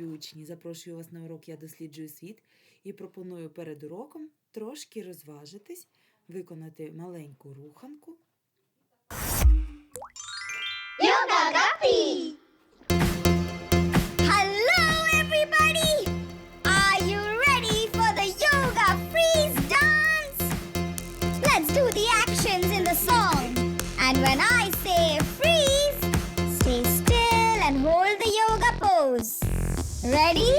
Учні, запрошую вас на урок Я досліджую світ і пропоную перед уроком трошки розважитись, виконати маленьку руханку. Yoga Ready?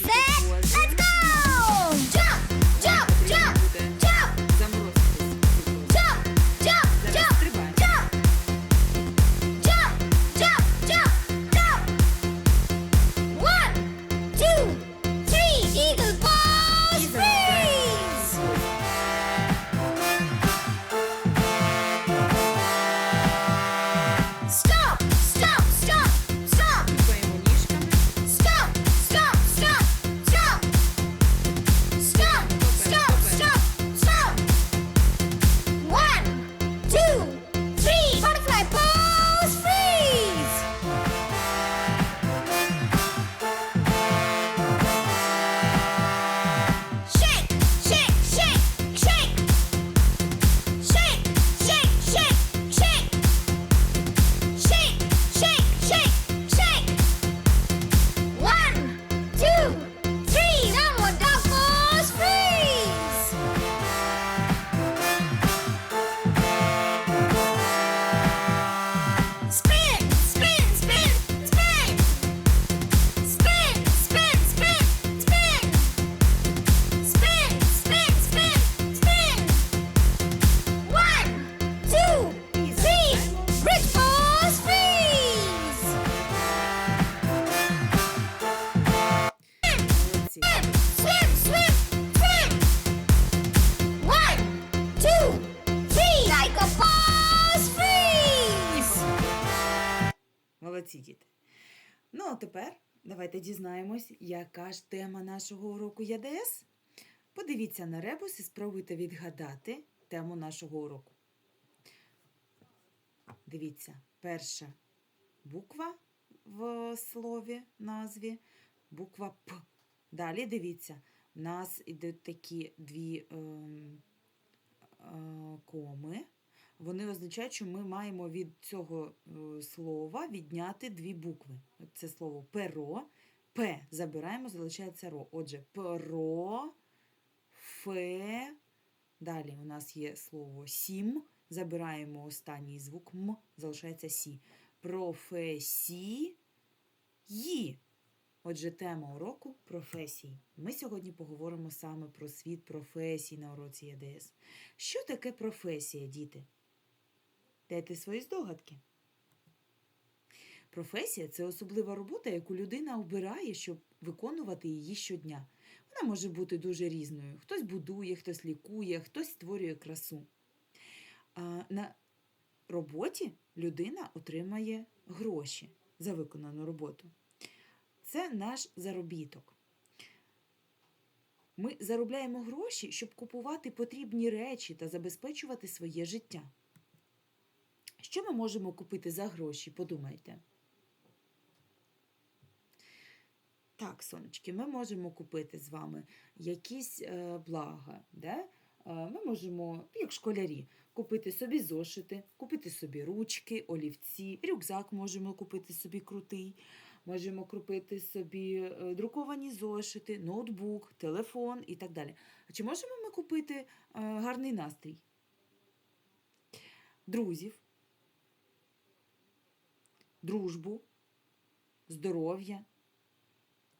Set, let's go! А тепер давайте дізнаємось, яка ж тема нашого уроку ЯДС. Подивіться на ребус і спробуйте відгадати тему нашого уроку. Дивіться, перша буква в слові, назві, буква П. Далі дивіться, в нас ідуть такі дві ем, е, коми. Вони означають, що ми маємо від цього е, слова відняти дві букви. Це слово перо. П забираємо, залишається ро. Отже, перо, фе. Далі у нас є слово сім. Забираємо останній звук М, залишається сі. Професії. Отже, тема уроку професії. Ми сьогодні поговоримо саме про світ професій на уроці ЄДС. Що таке професія, діти? Дайте свої здогадки. Професія це особлива робота, яку людина обирає, щоб виконувати її щодня. Вона може бути дуже різною. Хтось будує, хтось лікує, хтось створює красу. А на роботі людина отримає гроші за виконану роботу. Це наш заробіток. Ми заробляємо гроші, щоб купувати потрібні речі та забезпечувати своє життя. Що ми можемо купити за гроші? Подумайте. Так, сонечки, ми можемо купити з вами якісь е, блага. Да? Е, ми можемо, як школярі, купити собі зошити, купити собі ручки, олівці, рюкзак можемо купити собі крутий. Можемо купити собі е, друковані зошити, ноутбук, телефон і так далі. А чи можемо ми купити гарний настрій? Друзів, дружбу, здоров'я?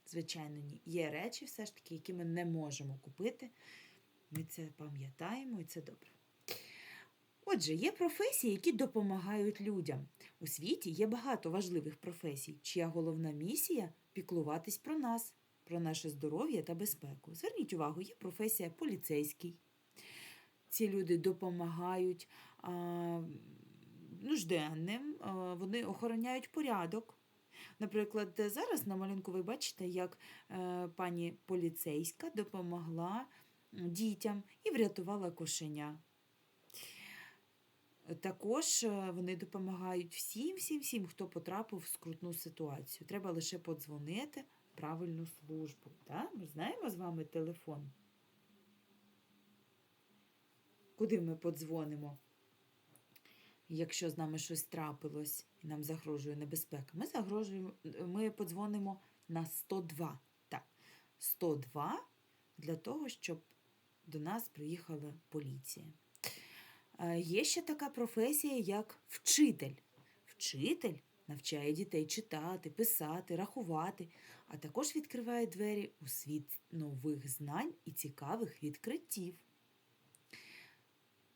Звичайно, ні. Є речі, все ж таки, які ми не можемо купити. Ми це пам'ятаємо і це добре. Отже, є професії, які допомагають людям. У світі є багато важливих професій, чия головна місія піклуватись про нас, про наше здоров'я та безпеку. Зверніть увагу, є професія поліцейський. Ці люди допомагають а, нужденним, вони охороняють порядок. Наприклад, зараз на малюнку ви бачите, як е, пані поліцейська допомогла дітям і врятувала кошеня. Також е, вони допомагають всім, всім, всім, хто потрапив в скрутну ситуацію. Треба лише подзвонити правильну службу. Так? Ми знаємо з вами телефон. Куди ми подзвонимо? Якщо з нами щось трапилось і нам загрожує небезпека, ми загрожуємо, ми подзвонимо на 102. Так, 102 для того, щоб до нас приїхала поліція. Е, Є ще така професія, як вчитель. Вчитель навчає дітей читати, писати, рахувати, а також відкриває двері у світ нових знань і цікавих відкриттів.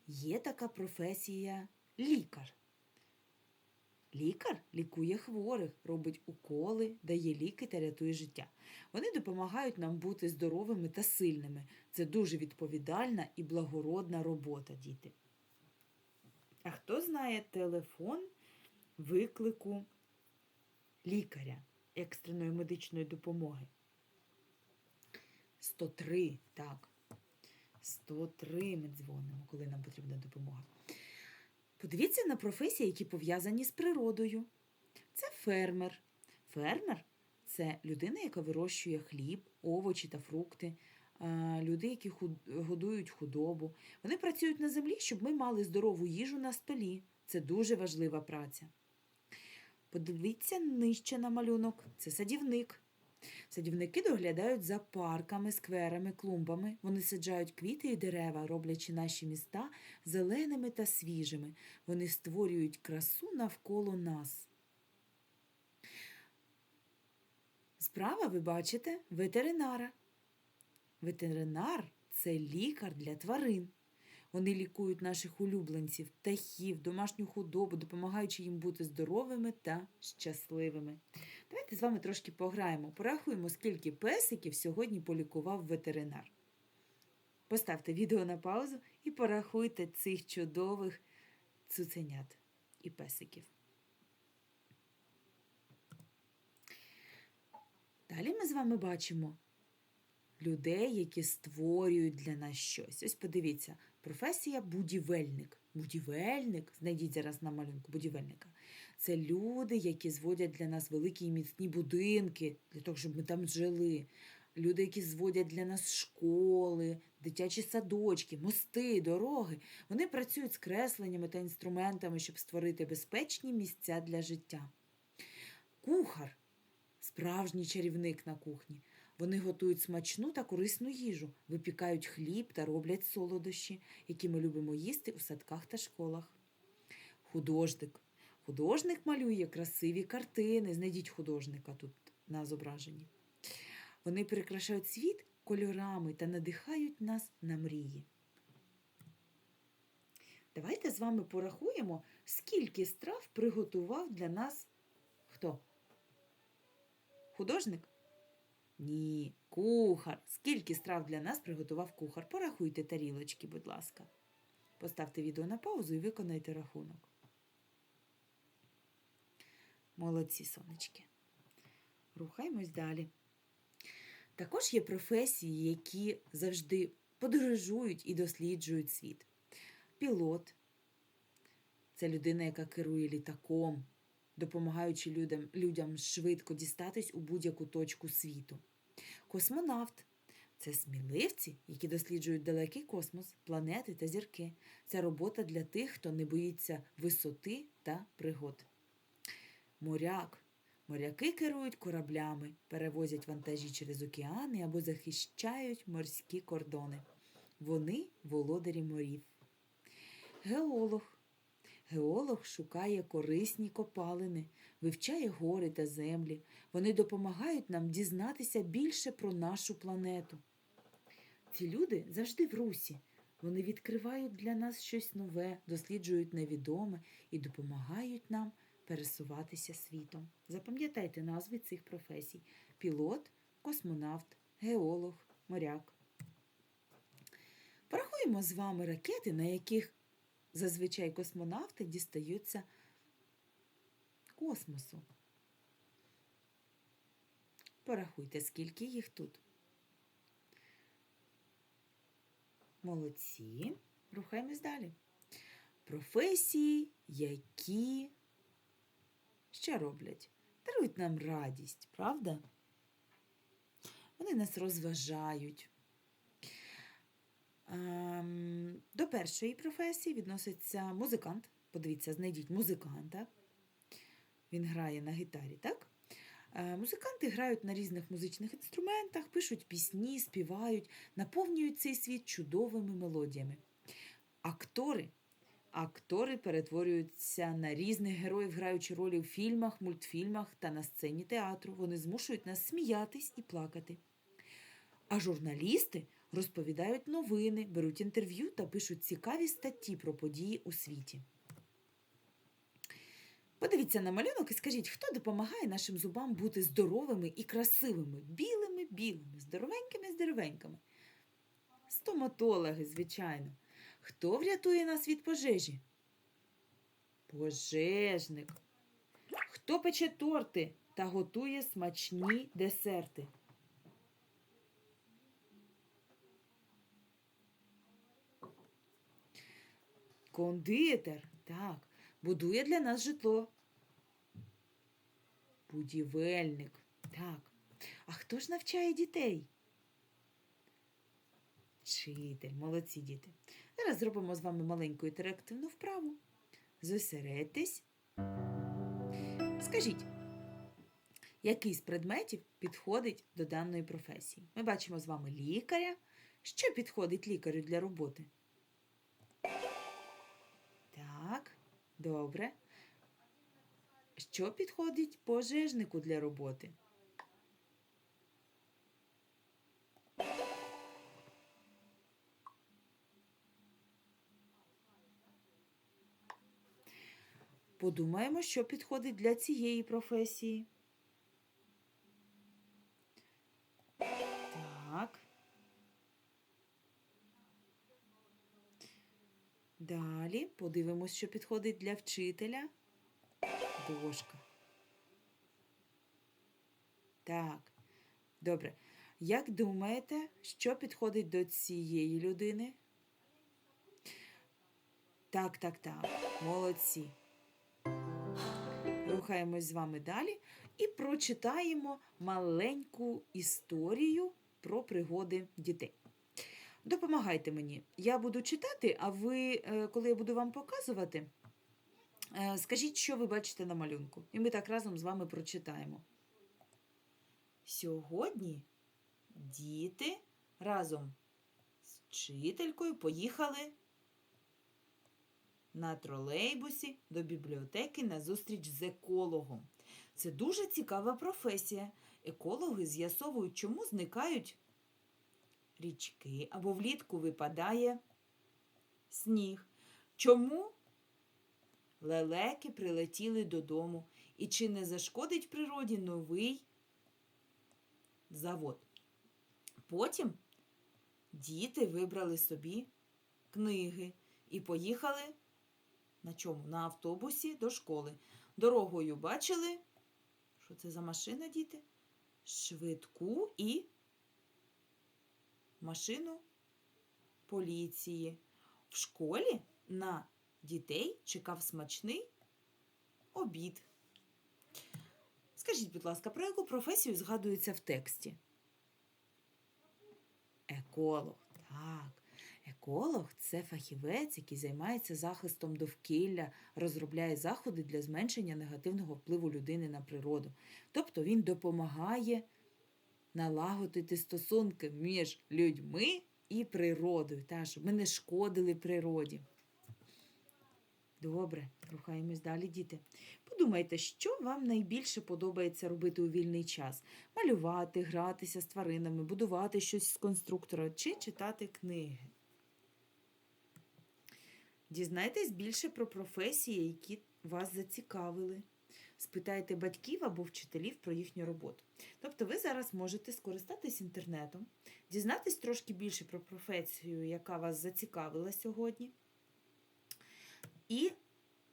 Є така професія лікар. Лікар лікує хворих, робить уколи, дає ліки та рятує життя. Вони допомагають нам бути здоровими та сильними. Це дуже відповідальна і благородна робота, діти. А хто знає телефон виклику лікаря екстреної медичної допомоги? 103, так. 103 ми дзвонимо, коли нам потрібна допомога. Подивіться на професії, які пов'язані з природою. Це фермер. Фермер це людина, яка вирощує хліб, овочі та фрукти, люди, які годують худобу. Вони працюють на землі, щоб ми мали здорову їжу на столі. Це дуже важлива праця. Подивіться нижче на малюнок. Це садівник. Садівники доглядають за парками, скверами, клумбами. Вони саджають квіти і дерева, роблячи наші міста зеленими та свіжими. Вони створюють красу навколо нас. Справа ви бачите ветеринара. Ветеринар це лікар для тварин. Вони лікують наших улюбленців, птахів, домашню худобу, допомагаючи їм бути здоровими та щасливими. Давайте з вами трошки пограємо. Порахуємо, скільки песиків сьогодні полікував ветеринар. Поставте відео на паузу і порахуйте цих чудових цуценят і песиків. Далі ми з вами бачимо людей, які створюють для нас щось. Ось подивіться, професія будівельник. Будівельник, знайдіть зараз на малюнку будівельника. Це люди, які зводять для нас великі і міцні будинки, для того, щоб ми там жили. Люди, які зводять для нас школи, дитячі садочки, мости, дороги. Вони працюють з кресленнями та інструментами, щоб створити безпечні місця для життя. Кухар справжній чарівник на кухні. Вони готують смачну та корисну їжу, випікають хліб та роблять солодощі, які ми любимо їсти у садках та школах. Художник. Художник малює красиві картини. Знайдіть художника тут на зображенні. Вони прикрашають світ кольорами та надихають нас на мрії. Давайте з вами порахуємо, скільки страв приготував для нас хто? Художник? Ні, кухар. Скільки страв для нас приготував кухар? Порахуйте тарілочки, будь ласка. Поставте відео на паузу і виконайте рахунок. Молодці, сонечки. Рухаємось далі. Також є професії, які завжди подорожують і досліджують світ. Пілот це людина, яка керує літаком, допомагаючи людям, людям швидко дістатись у будь-яку точку світу. Космонавт це сміливці, які досліджують далекий космос, планети та зірки. Це робота для тих, хто не боїться висоти та пригод. Моряк. Моряки керують кораблями, перевозять вантажі через океани або захищають морські кордони. Вони володарі морів. Геолог. Геолог шукає корисні копалини, вивчає гори та землі. Вони допомагають нам дізнатися більше про нашу планету. Ці люди завжди в русі. Вони відкривають для нас щось нове, досліджують невідоме і допомагають нам пересуватися світом. Запам'ятайте назви цих професій: пілот, космонавт, геолог, моряк. Порахуємо з вами ракети, на яких зазвичай космонавти дістаються космосу. Порахуйте, скільки їх тут. Молодці. Рухаємось далі. Професії, які що роблять? Дарують нам радість, правда? вони нас розважають. Ем, До першої професії відноситься музикант. Подивіться, знайдіть музиканта. Він грає на гітарі, так? Е, Музиканти грають на різних музичних інструментах, пишуть пісні, співають, наповнюють цей світ чудовими мелодіями. Актори. Актори перетворюються на різних героїв, граючи ролі в фільмах, мультфільмах та на сцені театру. Вони змушують нас сміятись і плакати. А журналісти розповідають новини, беруть інтерв'ю та пишуть цікаві статті про події у світі. Подивіться на малюнок і скажіть, хто допомагає нашим зубам бути здоровими і красивими, білими, білими, здоровенькими, здоровенькими. Стоматологи, звичайно. Хто врятує нас від пожежі? Пожежник. Хто пече торти та готує смачні десерти? Кондитер, так, будує для нас житло. Будівельник, так. А хто ж навчає дітей? Вчитель, молодці діти. Зараз зробимо з вами маленьку інтерактивну вправу. Зосередьтесь. Скажіть, який з предметів підходить до даної професії? Ми бачимо з вами лікаря. Що підходить лікарю для роботи? Добре. Що підходить пожежнику для роботи? Подумаємо, що підходить для цієї професії. Далі подивимось, що підходить для вчителя. Дошка. Так. Добре. Як думаєте, що підходить до цієї людини? Так, так, так. Молодці. Рухаємось з вами далі і прочитаємо маленьку історію про пригоди дітей. Допомагайте мені. Я буду читати, а ви, е, коли я буду вам показувати, е, скажіть, що ви бачите на малюнку. І ми так разом з вами прочитаємо. Сьогодні діти разом з вчителькою поїхали на тролейбусі до бібліотеки на зустріч з екологом. Це дуже цікава професія. Екологи з'ясовують, чому зникають річки або влітку випадає сніг. Чому лелеки прилетіли додому і чи не зашкодить природі новий завод? Потім діти вибрали собі книги і поїхали на чому? На автобусі до школи. Дорогою бачили, що це за машина, діти? Швидку і машину поліції. В школі на дітей чекав смачний обід. Скажіть, будь ласка, про яку професію згадується в тексті? Еколог. Так. Еколог це фахівець, який займається захистом довкілля, розробляє заходи для зменшення негативного впливу людини на природу. Тобто він допомагає налагодити стосунки між людьми і природою, та, щоб ми не шкодили природі. Добре, рухаємось далі, діти. Подумайте, що вам найбільше подобається робити у вільний час: малювати, гратися з тваринами, будувати щось з конструктора чи читати книги. Дізнайтесь більше про професії, які вас зацікавили. Спитайте батьків або вчителів про їхню роботу. Тобто ви зараз можете скористатись інтернетом, дізнатись трошки більше про професію, яка вас зацікавила сьогодні. І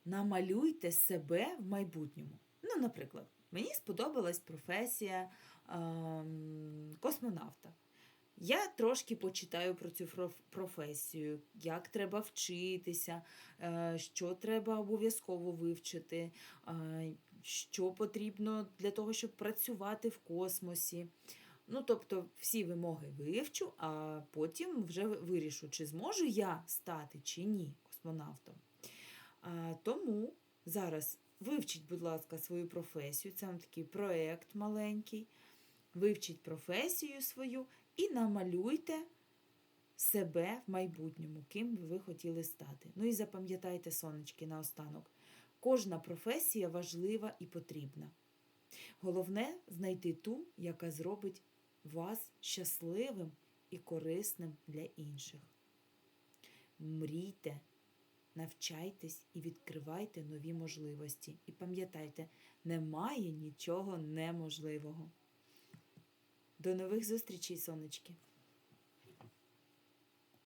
намалюйте себе в майбутньому. Ну, наприклад, мені сподобалась професія ем, космонавта. Я трошки почитаю про цю проф- професію, як треба вчитися, е, що треба обов'язково вивчити, е, що потрібно для того, щоб працювати в космосі. Ну, тобто, всі вимоги вивчу, а потім вже вирішу, чи зможу я стати чи ні космонавтом. А, тому зараз вивчіть, будь ласка, свою професію. Це вам такий проєкт маленький. Вивчіть професію свою і намалюйте себе в майбутньому, ким би ви хотіли стати. Ну і запам'ятайте, сонечки, наостанок. Кожна професія важлива і потрібна. Головне знайти ту, яка зробить вас щасливим і корисним для інших. Мрійте, навчайтесь і відкривайте нові можливості. І пам'ятайте, немає нічого неможливого. До нових зустрічей, сонечки!